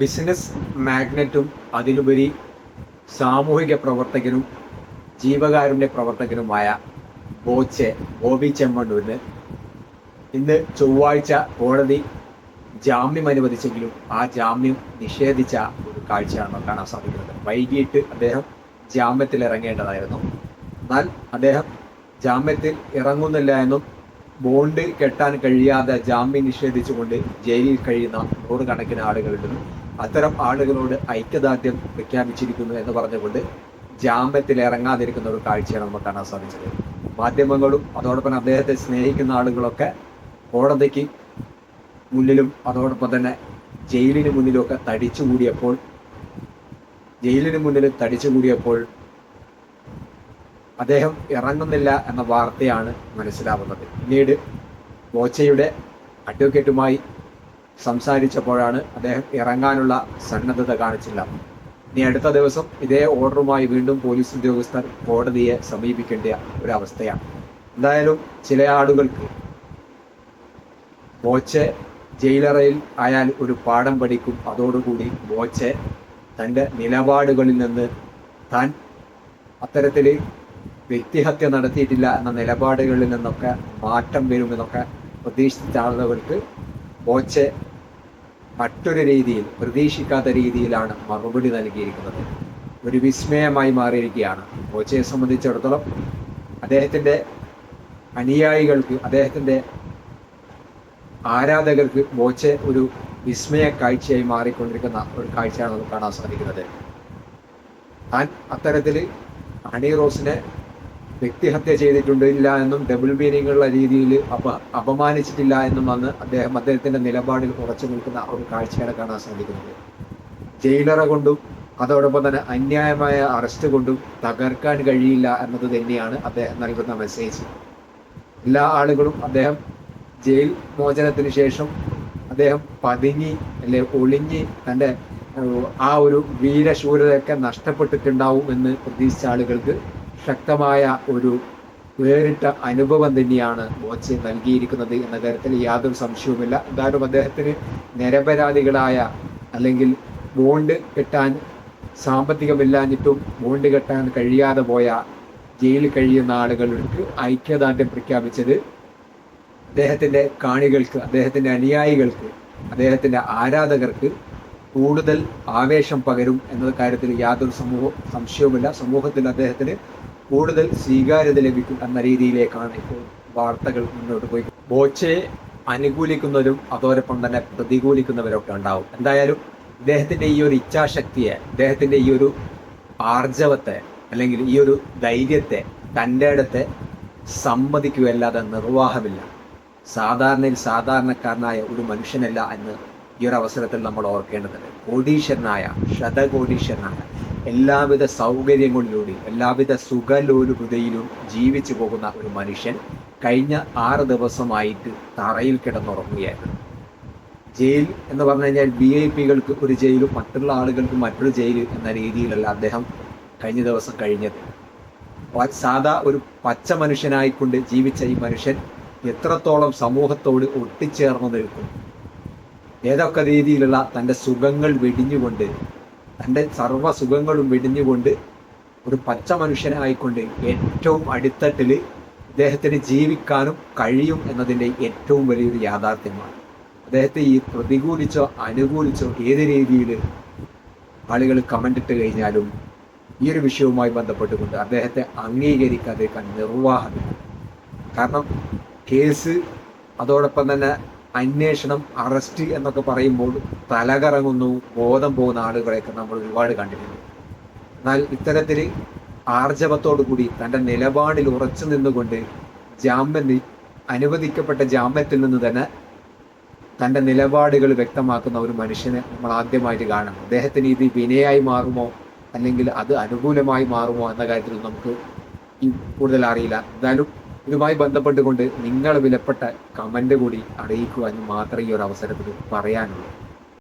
Business മാഗ്നറ്റും അതിലുപരി സാമൂഹിക പ്രവർത്തകനും ജീവകാരുണ്യ പ്രവർത്തകനുമായ ബോച്ചെ ബോബി ചെമ്മണ്ണൂരിന് ഇന്ന് ചൊവ്വാഴ്ച കോടതി ജാമ്യം അനുവദിച്ചെങ്കിലും ആ ജാമ്യം നിഷേധിച്ച ഒരു കാഴ്ചയാണ് കാണാൻ സാധിക്കുന്നത്. വൈകിട്ട് അദ്ദേഹം ജാമ്യത്തിൽ ഇറങ്ങേണ്ടതായിരുന്നു എന്നാൽ അദ്ദേഹം ജാമ്യത്തിൽ ഇറങ്ങുന്നില്ല എന്നും ബോണ്ട് കെട്ടാൻ കഴിയാതെ ജാമ്യം നിഷേധിച്ചുകൊണ്ട് ജയിലിൽ കഴിയുന്ന നൂറുകണക്കിന് ആളുകളുണ്ടെന്നും അത്തരം ആളുകളോട് ഐക്യദാർഢ്യം പ്രഖ്യാപിച്ചിരിക്കുന്നു എന്ന് പറഞ്ഞുകൊണ്ട് ജാമ്യത്തിൽ ഇറങ്ങാതിരിക്കുന്ന ഒരു കാഴ്ചയാണ് നമുക്ക് കാണാൻ സാധിച്ചത്. മാധ്യമങ്ങളും അതോടൊപ്പം അദ്ദേഹത്തെ സ്നേഹിക്കുന്ന ആളുകളൊക്കെ കോടതിക്ക് മുന്നിലും അതോടൊപ്പം തന്നെ ജയിലിന് മുന്നിലുമൊക്കെ തടിച്ചുകൂടിയപ്പോൾ ജയിലിന് മുന്നിൽ തടിച്ചുകൂടിയപ്പോൾ അദ്ദേഹം ഇറങ്ങുന്നില്ല എന്ന വാർത്തയാണ് മനസ്സിലാവുന്നത്. പിന്നീട് ബോച്ചയുടെ അഡ്വക്കേറ്റുമായി സംസാരിച്ചപ്പോഴാണ് അദ്ദേഹം ഇറങ്ങാനുള്ള സന്നദ്ധത കാണിച്ചില്ല. ഇനി അടുത്ത ദിവസം ഇതേ ഓർഡറുമായി വീണ്ടും പോലീസ് ഉദ്യോഗസ്ഥർ കോടതിയെ സമീപിക്കേണ്ട ഒരവസ്ഥയാണ്. എന്തായാലും ചില ആളുകൾക്ക് ബോച്ചെ ജയിലറയിൽ ആയാൽ ഒരു പാഠം പഠിക്കും. അതോടുകൂടി ബോച്ചെ തന്റെ നിലപാടുകളിൽ നിന്ന് താൻ അത്തരത്തിൽ വ്യക്തിഹത്യ നടത്തിയിട്ടില്ല എന്ന നിലപാടുകളിൽ നിന്നൊക്കെ മാറ്റം വരുമെന്നൊക്കെ പ്രതീക്ഷിച്ച ആളുകൾക്ക് ബോച്ചെ മറ്റൊരു രീതിയിൽ പ്രതീക്ഷിക്കാത്ത രീതിയിലാണ് മറുപടി നൽകിയിരിക്കുന്നത്. ഒരു വിസ്മയമായി മാറിയിരിക്കുകയാണ്. കോച്ചയെ സംബന്ധിച്ചിടത്തോളം അദ്ദേഹത്തിന്റെ അനുയായികൾക്ക് അദ്ദേഹത്തിന്റെ ആരാധകർക്ക് ബോച്ചെ ഒരു വിസ്മയ കാഴ്ചയായി മാറിക്കൊണ്ടിരിക്കുന്ന ഒരു കാഴ്ചയാണ് നമുക്ക് കാണാൻ സാധിക്കുന്നത്. താൻ അത്തരത്തിൽ ഹണി റോസിനെ വ്യക്തിഹത്യ ചെയ്തിട്ടില്ല എന്നും ഡബിൾ മീനിങ്ങുള്ള രീതിയിൽ അപ അപമാനിച്ചിട്ടില്ല എന്നും വന്ന് അദ്ദേഹം അദ്ദേഹത്തിന്റെ നിലപാടിൽ ഉറച്ചു നിൽക്കുന്ന ഒരു കാഴ്ചയാണ് കാണാൻ സാധിക്കുന്നത്. ജയിലറ കൊണ്ടും അതോടൊപ്പം തന്നെ അന്യായമായ അറസ്റ്റ് കൊണ്ടും തകർക്കാൻ കഴിയില്ല എന്നത് തന്നെയാണ് അദ്ദേഹം നൽകുന്ന മെസ്സേജ് എല്ലാ ആളുകളും അദ്ദേഹം ജയിൽ മോചനത്തിന് ശേഷം അദ്ദേഹം പതുങ്ങി അല്ലെ ഒളിഞ്ഞ് തന്റെ ആ ഒരു വീരശൂരതയൊക്കെ നഷ്ടപ്പെട്ടിട്ടുണ്ടാവും എന്ന് പ്രതീക്ഷിച്ച ആളുകൾക്ക് ശക്തമായ ഒരു വേറിട്ട അനുഭവം തന്നെയാണ് ബോച്ചെ നൽകിയിരിക്കുന്നത് എന്ന കാര്യത്തിൽ യാതൊരു സംശയവുമില്ല. എന്തായാലും അദ്ദേഹത്തിന് നിരപരാധികളായ അല്ലെങ്കിൽ ബോണ്ട് കെട്ടാൻ സാമ്പത്തികമില്ലാഞ്ഞിട്ടും ബോണ്ട് കെട്ടാൻ കഴിയാതെ പോയ ജയിലിൽ കഴിയുന്ന ആളുകൾക്ക് ഐക്യദാർഢ്യം പ്രഖ്യാപിച്ചത് അദ്ദേഹത്തിന്റെ കാണികൾക്ക് അദ്ദേഹത്തിന്റെ അനുയായികൾക്ക് അദ്ദേഹത്തിന്റെ ആരാധകർക്ക് കൂടുതൽ ആവേശം പകരും എന്ന കാര്യത്തിൽ യാതൊരു സമൂഹ സംശയവുമില്ല. സമൂഹത്തിൽ അദ്ദേഹത്തിന് കൂടുതൽ സ്വീകാര്യത ലഭിക്കും എന്ന രീതിയിലേക്കാണ് ഇപ്പോൾ വാർത്തകൾ മുന്നോട്ട് പോയി. ബോച്ചയെ അനുകൂലിക്കുന്നവരും അതോടൊപ്പം തന്നെ പ്രതികൂലിക്കുന്നവരൊക്കെ ഉണ്ടാവും. എന്തായാലും ഇദ്ദേഹത്തിന്റെ ഈ ഒരു ഇച്ഛാശക്തിയെ ഇദ്ദേഹത്തിന്റെ ഈ ഒരു ആർജവത്തെ അല്ലെങ്കിൽ ഈ ഒരു ധൈര്യത്തെ തന്റെ അടുത്തെ സമ്മതിക്കുകയല്ലാതെ നിർവാഹമില്ല. സാധാരണയിൽ സാധാരണക്കാരനായ ഒരു മനുഷ്യനല്ല എന്ന് ഈ ഒരു അവസരത്തിൽ നമ്മൾ ഓർക്കേണ്ടതുണ്ട്. കോടീശ്വരനായ ശതകോടീശ്വരനായ എല്ലാവിധ സൗകര്യങ്ങളിലൂടെ എല്ലാവിധ സുഖലോലുപതയിലും ജീവിച്ചു പോകുന്ന ഒരു മനുഷ്യൻ കഴിഞ്ഞ ആറ് ദിവസമായിട്ട് തറയിൽ കിടന്നുറങ്ങുകയായിരുന്നു. ജയിൽ എന്ന് പറഞ്ഞു കഴിഞ്ഞാൽ വി ഐ പികൾക്ക് ഒരു ജയിലും മറ്റുള്ള ആളുകൾക്ക് മറ്റൊരു ജയിൽ എന്ന രീതിയിലല്ല അദ്ദേഹം കഴിഞ്ഞ ദിവസം കഴിഞ്ഞത്. സാധാ ഒരു പച്ച മനുഷ്യനായിക്കൊണ്ട് ജീവിച്ച ഈ മനുഷ്യൻ എത്രത്തോളം സമൂഹത്തോട് ഒട്ടിച്ചേർന്നു നിൽക്കും ഏതൊക്കെ രീതിയിലുള്ള തന്റെ സുഖങ്ങൾ വെടിഞ്ഞുകൊണ്ട് തന്റെ സർവസുഖങ്ങളും വെടിഞ്ഞുകൊണ്ട് ഒരു പച്ച മനുഷ്യനായിക്കൊണ്ട് ഏറ്റവും അടിത്തട്ടിൽ അദ്ദേഹത്തിന് ജീവിക്കാനും കഴിയും എന്നതിന്റെ ഏറ്റവും വലിയൊരു യാഥാർത്ഥ്യമാണ്. അദ്ദേഹത്തെ ഈ പ്രതികൂലിച്ചോ അനുകൂലിച്ചോ ഏത് രീതിയിൽ ആളുകൾ കമന്റ് ഇട്ട് കഴിഞ്ഞാലും ഈ ഒരു വിഷയവുമായി ബന്ധപ്പെട്ടുകൊണ്ട് അദ്ദേഹത്തെ അംഗീകരിക്കാതിരിക്കാൻ നിർവാഹമില്ല. കാരണം കേസ് അതോടൊപ്പം തന്നെ അന്വേഷണം അറസ്റ്റ് എന്നൊക്കെ പറയുമ്പോൾ തലകറങ്ങുന്നു ബോധം പോകുന്ന ആളുകളെയൊക്കെ നമ്മൾ ഒരുപാട് കണ്ടിട്ടുണ്ട്. എന്നാൽ ഇത്തരത്തിൽ ആർജവത്തോടു കൂടി തന്റെ നിലപാടിൽ ഉറച്ചു നിന്നുകൊണ്ട് ജാമ്യം അനുവദിക്കപ്പെട്ട ജാമ്യത്തിൽ നിന്ന് തന്നെ തന്റെ നിലപാടുകൾ വ്യക്തമാക്കുന്ന ഒരു മനുഷ്യനെ നമ്മൾ ആദ്യമായിട്ട് കാണണം. അദ്ദേഹത്തിന് ഇത് വിനയായി മാറുമോ? അല്ലെങ്കിൽ അത് അനുകൂലമായി മാറുമോ എന്ന കാര്യത്തിൽ നമുക്ക് കൂടുതൽ അറിയില്ല. എന്തായാലും ഇതുമായി ബന്ധപ്പെട്ടുകൊണ്ട് നിങ്ങൾ വിലപ്പെട്ട കമന്റ് കൂടി അറിയിക്കുവാൻ മാത്രമേ ഈ ഒരു അവസരത്തിൽ പറയാനുള്ളൂ.